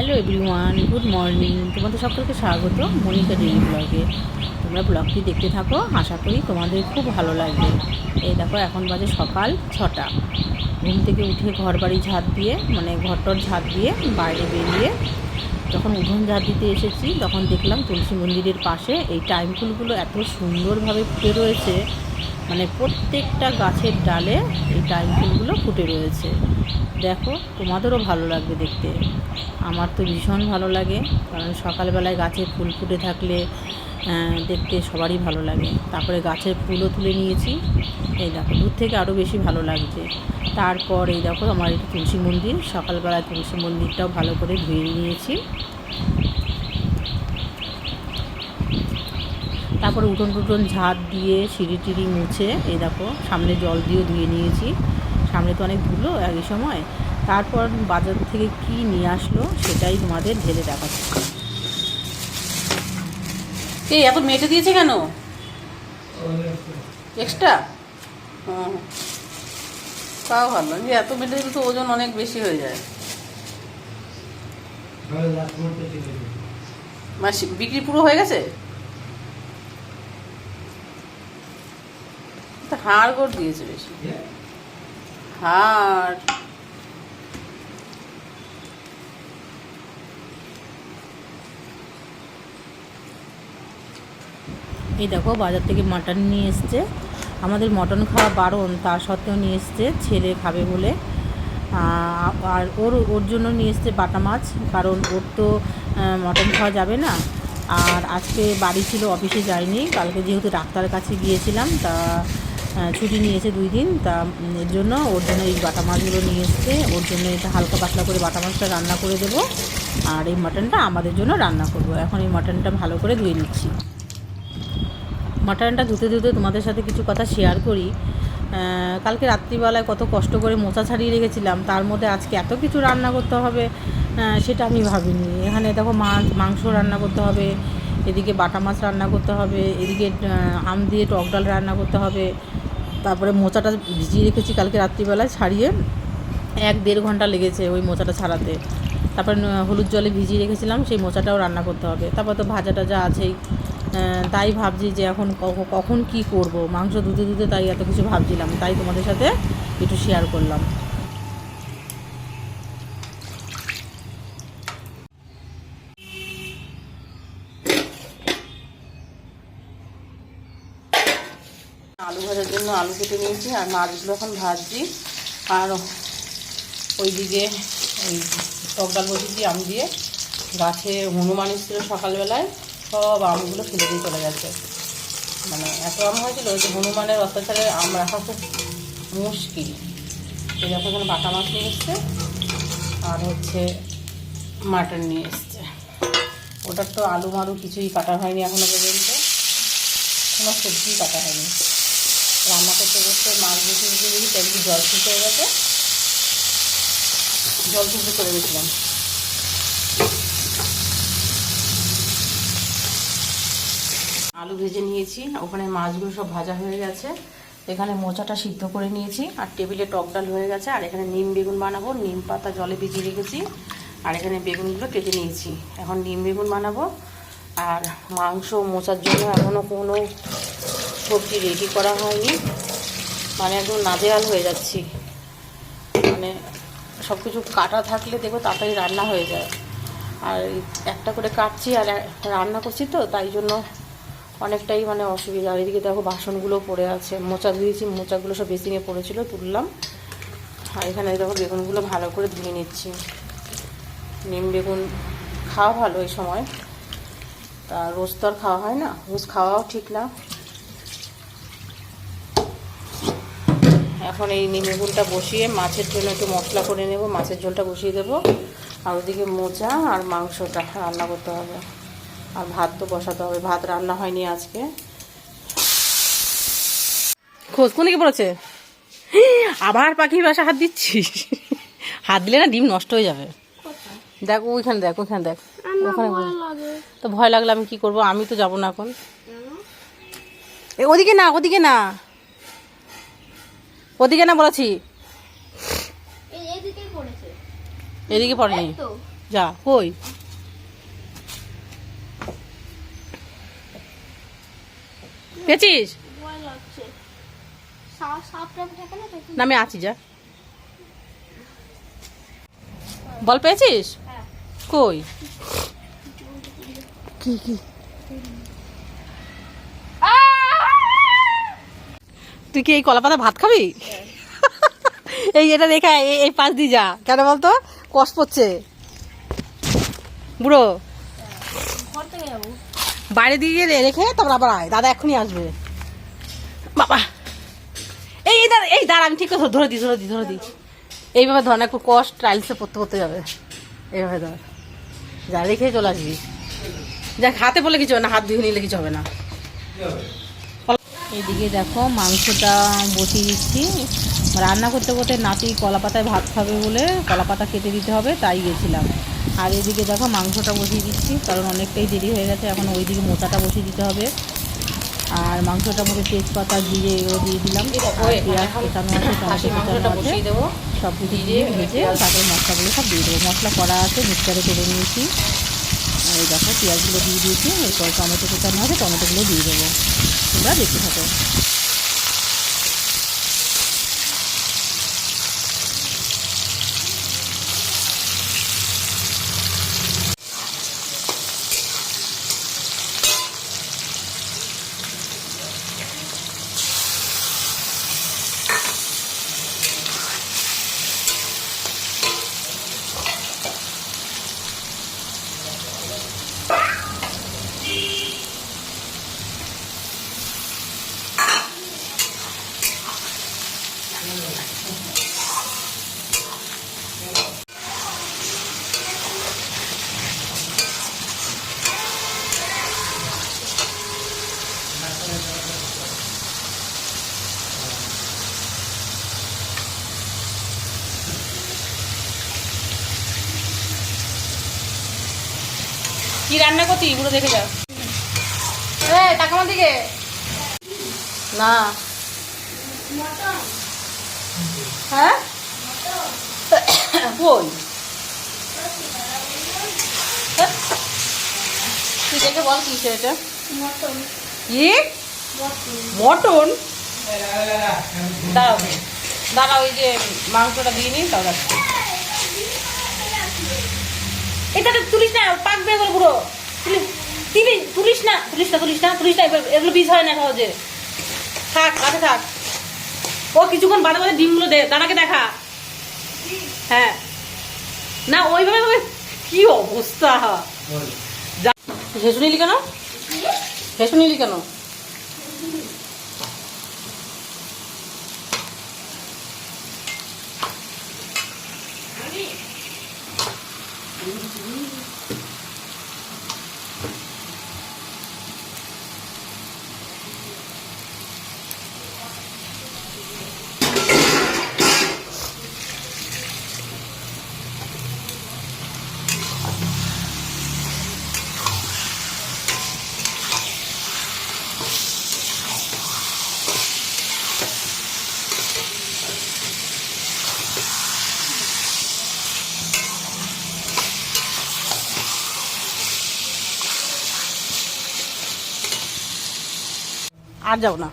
Hello everyone, good morning. তোমাদের সকলকে স্বাগত মনিকা ডেলি ব্লগে। তোমরা ব্লগটি দেখতে থাকো, আশা করি তোমাদের খুব ভালো লাগবে। এই দেখো, এখন বাজে সকাল ছটা। ঘুম থেকে উঠে ঘর বাড়ি ঝাঁট দিয়ে মানে ঘরটর ঝাঁপ দিয়ে বাইরে বেরিয়ে যখন উঠোন ঝাঁট দিতে এসেছি, তখন দেখলাম তুলসী মন্দিরের পাশে এই টাইম ফুলগুলো এত সুন্দরভাবে ফুটে রয়েছে। মানে প্রত্যেকটা গাছের ডালে এই টাইম ফুলগুলো ফুটে রয়েছে। দেখো, তোমাদেরও ভালো লাগবে দেখতে। আমার তো ভীষণ ভালো লাগে, কারণ সকালবেলায় গাছে ফুল ফুটে থাকলে দেখতে সবারই ভালো লাগে। তারপরে গাছের ফুলও তুলে নিয়েছি। এই দেখো, দূর থেকে আরও বেশি ভালো লাগছে। তারপর এই দেখো, আমার এটা তুলসী মন্দির। সকালবেলায় তুলসী মন্দিরটাও ভালো করে ধুয়ে নিয়েছি। তারপরে উঠোন টুটন ঝাঁট দিয়ে সিঁড়ি টিড়ি মুছে, এই দেখো, সামনে জল দিয়েও ধুয়ে নিয়েছি। সামনে তো অনেক ধুলো একই সময়। তারপর বাজার থেকে কি নিয়ে আসলো সেটাই তোমাদের ঢেলে দেখাচ্ছি এই, এত মেটে দিয়েছে কেন? এক্সট্রা হুম তাও ভালো। যে এত মেটে দিলে তো ওজন অনেক বেশি হয়ে যায়। মাসি, বিক্রি পুরো হয়ে গেছে? হাড় গোড় দিয়েছে বেশি। হাড়। এই দেখো, বাজার থেকে মাটন নিয়ে এসছে। আমাদের মটন খাওয়া বারণ, তা সত্ত্বেও নিয়ে এসছে, ছেলে খাবে বলে। আর ওর ওর জন্য নিয়ে এসছে বাটা মাছ, কারণ ওর তো মটন খাওয়া যাবে না। আর আজকে বাড়ি ছিল, অফিসে যায়নি। কালকে যেহেতু ডাক্তারের কাছে গিয়েছিলাম, তা ছুটি নিয়েছে দুই দিন, তা এর জন্য ওর জন্য এই বাটা মাছগুলো নিয়ে এসছে। ওর জন্য এটা হালকা পাতলা করে বাটা মাছটা রান্না করে দেবো। আর এই মাটনটা আমাদের জন্য রান্না করব। এখন এই মাটনটা ভালো করে ধুয়ে নিচ্ছি। মাটনটা ধুতে ধুতে তোমাদের সাথে কিছু কথা শেয়ার করি। কালকে রাত্রিবেলায় কত কষ্ট করে মোচা ছাড়িয়ে রেখেছিলাম, তার মধ্যে আজকে এত কিছু রান্না করতে হবে সেটা আমি ভাবিনি। এখানে দেখো মাছ, মাংস রান্না করতে হবে, এদিকে বাটা মাছ রান্না করতে হবে, এদিকে আম দিয়ে টক ডাল রান্না করতে হবে। তারপরে মোচাটা ভিজিয়ে রেখেছি কালকে রাত্রিবেলায় ছাড়িয়ে। এক দেড় ঘণ্টা লেগেছে ওই মোচাটা ছাড়াতে। তারপর হলুদ জলে ভিজিয়ে রেখেছিলাম, সেই মোচাটাও রান্না করতে হবে। তারপর তো ভাজা টাজা আছেই। তাই ভাবছি যে এখন কখন কি করব? মাংস ধুতে ধুতে তাই এত কিছু ভাবছিলাম, তাই তোমাদের সাথে একটু শেয়ার করলাম। আলু ভাজার জন্য আলু কেটে নিয়েছি, আর মাছগুলো এখন ভাজছি। আর ওইদিকে ওই টক ডাল বসিয়েছি, আম দিয়ে। গাছে হনুমান এসেছিল সকালবেলায়। সব আমগুলো ফেলে দিয়ে চলে গেছে। মানে এত আম হয়েছিল যে হনুমানের অত্যাচারে আম রাখা খুব মুশকিল। এই দেখো এখানে বাটা মাছ নিয়ে এসছে, আর হচ্ছে মাটন নিয়ে এসছে। ওটার তো আলু মারু কিছুই কাটা হয়নি এখনও পর্যন্ত। কোনো সবজি কাটা হয়নি। রান্না করতে করতে মাছ বেশি বেশি তেমনি জল হয়ে গেছে। জল শুকো করে গেছিলাম আলু ভেজে নিয়েছি। ওখানে মাছগুলো সব ভাজা হয়ে গেছে। এখানে মোচাটা সিদ্ধ করে নিয়েছি। আর টেবিলে টক ডাল হয়ে গেছে। আর এখানে নিম বেগুন বানাবো। নিম পাতা জলে ভিজিয়ে রেখেছি। আর এখানে বেগুনগুলো কেটে নিয়েছি। এখন নিম বেগুন বানাবো। আর মাংস মোচার জন্য এখনও কোনো সবজি রেডি করা হয়নি। মানে একদম নাজেহাল হয়ে যাচ্ছি। মানে সব কিছু কাটা থাকলে দেখব তাড়াতাড়ি রান্না হয়ে যায়। আর একটা করে কাটছি আর রান্না করছি তো, তাই জন্য অনেকটাই মানে অসুবিধা। আর এদিকে দেখো বাসনগুলো পড়ে আছে। মোচা ধুয়েছি মোচাগুলো সব বেসিংয়ে পড়েছিল, তুললাম। আর এখানে দেখো বেগুনগুলো ভালো করে ধুয়ে নিচ্ছি। নিম বেগুন খাওয়া ভালো এই সময়। তা রোজ তো আর খাওয়া হয় না, রোজ খাওয়াও ঠিক না। এখন এই নিমেগুনটা বসিয়ে মাছের জন্য একটু মশলা করে নেব, মাছের ঝোলটা বসিয়ে দেবো। আর ওদিকে মোচা আর মাংসটা রান্না করতে হবে। আর ভাত তো বসাতে হবে। ভাত রান্না হয়নি আজকে। খোঁজ কোন পড়েছে? আবার পাখির বাসা হাত দিচ্ছিস? হাত দিলে না ডিম নষ্ট হয়ে যাবে। দেখ ওইখানে দেখ ওইখানে দেখ। ওখানে। তো ভয় লাগলে আমি কি করব? আমি তো যাব না এখন। ওদিকে না ওদিকে না। ওদিকে না বলেছি। এদিকে পড়েনি। যা কই? পেয়েছিস না, আমি আছি, যা। বল, পেয়েছিস। কই? কি কি? তুই কি এই কলা পাতা ভাত খাবি? এই এটা রেখা, এই- পাশ দিয়ে যা। কেন বলতো? কষ্ট পড়ছে বুড়ো। বাইরে দিয়ে রেখে তারপর আবার আয়। দাদা এখনই আসবে। বাবা। এই দাঁড়া এই দাঁড়া, আমি ঠিক কথা ধরে দিই ধরে দিই ধরে দিই। এইভাবে ধর না, একটু কষ্ট টাইলসে পড়তে পড়তে যাবে। এইভাবে ধর। যা রেখে চলে আসবি। যা হাতে বলে কিছু হবে না, হাত ধুয়ে নিলে কিছু হবে না। এইদিকে দেখো, মাংসটা বসিয়ে দিচ্ছি। রান্না করতে করতে নাতি কলা পাতায় ভাত খাবে বলে কলা পাতা কেটে দিতে হবে, তাই গেছিলাম। আর এদিকে দেখো মাংসটা বসিয়ে দিচ্ছি কারণ অনেকটাই দেরি হয়ে গেছে এখন ওইদিকে মোটাটা বসিয়ে দিতে হবে। আর মাংসটার মধ্যে তেজপাতা জিরে এগুলো দিয়ে দিলাম। পেঁয়াজ কেটানো আছে টমেটো কেটানো আছে সব কিছু দিয়ে ভেজে তারপরে মশলাগুলো সব দিয়ে দেবো। মশলা করা আছে মিক্সারে করে নিয়েছি। আর এই দেখো পেঁয়াজগুলো দিয়ে দিয়েছি এরপর টমেটো কেটানো আছে টমেটোগুলো দিয়ে দেবো। তোমরা দেখতে থাকো। কি রান্না করছি পুরো দেখে যাও টাকা দিকে। না। হ্যাঁ? কই? হ্যাঁ? তুই দেখে বল কি মটন কি? মটন? দাঁড়াও। দাঁড়াও, ওই যে মাংসটা দিয়ে নিন তাও রাখছি এটা তুলিস না পুরো। তুলি- তুলি তুলিস না তুলিস না তুলিস না তুলিস না এবার- এগুলো বীজ হয় না সহজে। থাক কাছে থাক। ও কিছুক্ষণ বাদে বাদে ডিমগুলো দে দাদাকে দেখা। হ্যাঁ। না ওইভাবে তবে কি অবস্থা? হেসু নিলি কেন? হেসু নিলি কেন? আর যাও না।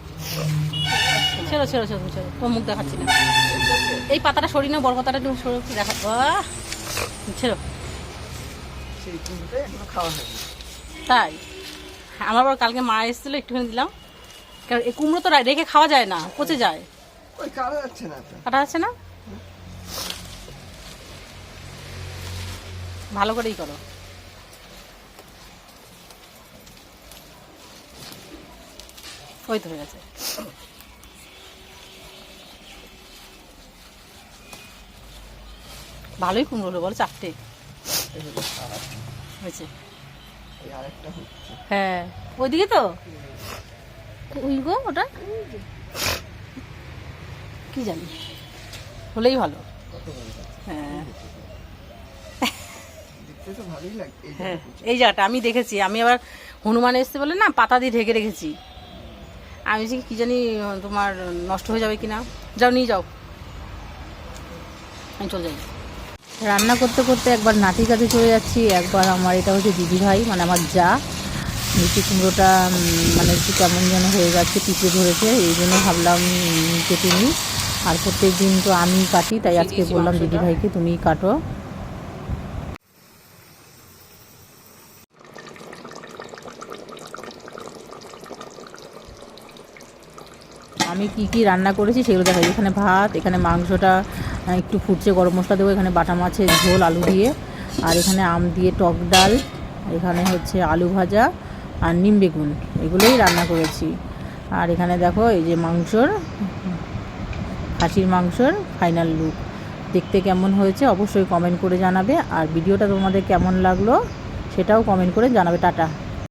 ছেড়ো ছেড়ো ছেড়ো ছেড়ো। তোর মুখ দেখাচ্ছি না। এই পাতাটা সরি না বড় পাতাটা একটু সরো দেখা! ছেড়ো। তাই? আমার বড় কালকে মা এসেছিল একটুখানি দিলাম। কারণ এই কুমড়ো তো রেখে খাওয়া যায় না পচে যায়। ওই কাটা যাচ্ছে কাটা আছে না? ভালো করেই করো। ওই হয়ে গেছে। ভালোই কুমড়ো হলো বলো চারটে। হয়েছে। হ্যাঁ ওইদিকে তো? ওই গো ওটা? কি জানি হলেই ভালো। হ্যাঁ। হ্যাঁ। এই জায়গাটা আমি দেখেছি। আমি আবার হনুমান এসছে বলে না পাতা দিয়ে ঢেকে রেখেছি। আমি যে কি জানি তোমার নষ্ট হয়ে যাবে কি না যাও নিয়ে যাও। আমি চলে যাই। রান্না করতে করতে একবার নাটির কাছে চলে যাচ্ছি। একবার আমার এটা হচ্ছে দিদিভাই মানে আমার যা। মিষ্টি কুমড়োটা মানে একটু কেমন যেন হয়ে যাচ্ছে পিঁপড়ে ধরেছে। এই জন্য ভাবলাম কেটে নিই। আর প্রত্যেক দিন তো আমি কাটি তাই আজকে বললাম। দিদিভাইকে তুমিই কাটো। আমি কি কি রান্না করেছি সেগুলো দেখা যায়। এখানে ভাত, এখানে মাংসটা একটু ফুটছে গরম মশলা দেবো। এখানে বাটা মাছের ঝোল, আলু দিয়ে। আর এখানে আম দিয়ে টক ডাল। এখানে হচ্ছে আলু ভাজা আর নিম বেগুন। এগুলোই রান্না করেছি। আর এখানে দেখো, এই যে মাংসর, খাসির মাংসর ফাইনাল লুক দেখতে কেমন হয়েছে অবশ্যই কমেন্ট করে জানাবে। আর ভিডিওটা তোমাদের কেমন লাগল সেটাও কমেন্ট করে জানাবে। টাটা।